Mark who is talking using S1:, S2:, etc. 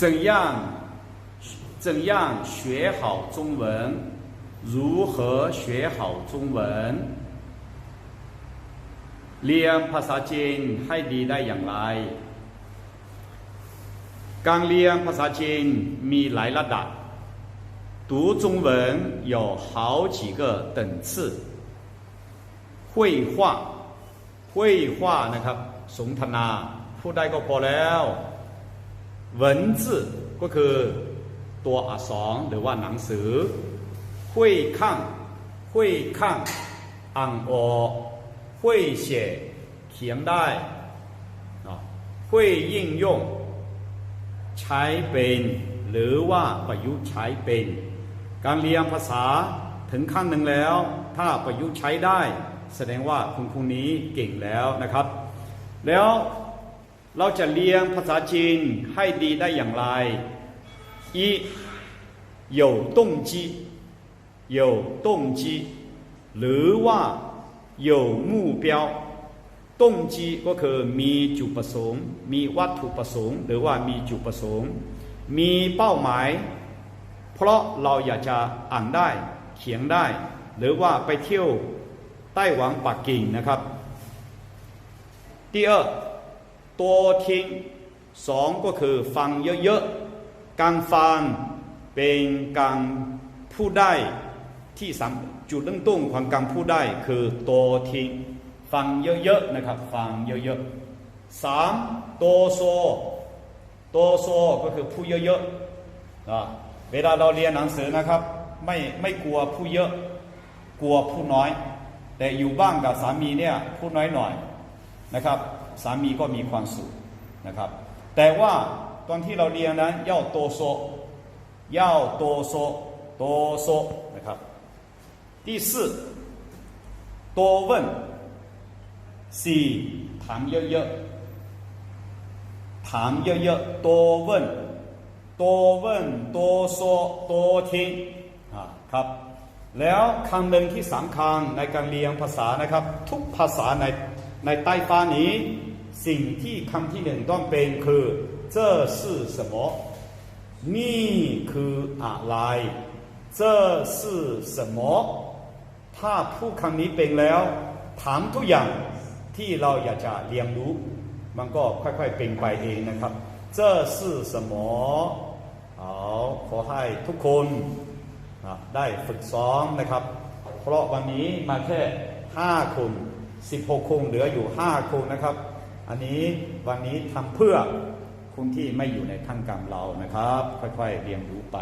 S1: 怎样怎样学好中文？如何学好中文？เรียนภาษาจีนให้ดีได้อย่างไร การเรียนภาษาจีนมีหลายระดับ读中文有好几个等次绘画绘画นะครับ สนทนาพูดได้ก็พอแล้ว 文字ก็คือตัวอักษรหรือว่าหนังสือ会看会看อังหุอ会写เขียนได้หุยยิงใช้เป็นหรือว่าประยุกต์ใช้เป็น การเรียนภาษาถึงขั้นหนึ่งแล้ว ถ้าประยุกต์ใช้ได้ แสดงว่าคุณครูนี้เก่งแล้วนะครับ แล้ว เราจะเลี้ยงภาษาจีนให้ดีได้อย่างไร一有动机有动机หรือว่า有目标动机ก็คือมีจุดประสงค์ มีวัตถุประสงค์ หรือว่ามีจุดประสงค์ มีเป้าหมาย เพราะเราอยากจะอ่านได้ เขียนได้ หรือว่าไปเที่ยวไต้หวันปักกิ่งนะครับที่二 ตัวทิ้งสองก็คือฟังเยอะๆการฟังเป็นการพูดได้ที่สามจุดเริ่มต้นของการพูดได้คือตัวทิ้งฟังเยอะๆนะครับฟังเยอะๆสามตัวโซตัวโซก็คือพูดเยอะๆอะเวลาเราเรียนหนังสือนะครับไม่ไม่กลัวพูดเยอะ กลัวพูดน้อย แต่อยู่บ้านกับสามีเนี่ยพูดน้อยหน่อย นะครับ สามีก็มีความสุขนะครับ แต่ว่าตอนที่เราเรียนนั้น要多说要多说多说นะครับ第四多问สี่ถามเยอะๆถามเยอะๆ多问多问多说多听อ่าครับ แล้วคำหนึ่งที่สำคัญในการเรียนภาษานะครับ ทุกภาษาใน ในใต้ฟ้านี้ สิ่งที่คำที่หนึ่งต้องเป็นคือ这是什么นี่คืออะไร这是什么ถ้าพูดคำนี้เป็นแล้ว ถามทุกอย่างที่เราอยากจะเรียนรู้ มันก็ค่อยๆเป็นไปเองนะครับ这是什么เอาขอให้ทุกคน นะได้ฝึกซ้อมนะครับ เพราะวันนี้มาแค่ 5 คน 16คงเหลืออยู่5คงนะครับ อันนี้วันนี้ทำเพื่อคุณที่ไม่อยู่ในขั้นกรรมเรานะครับ ค่อยๆเรียนรู้ไป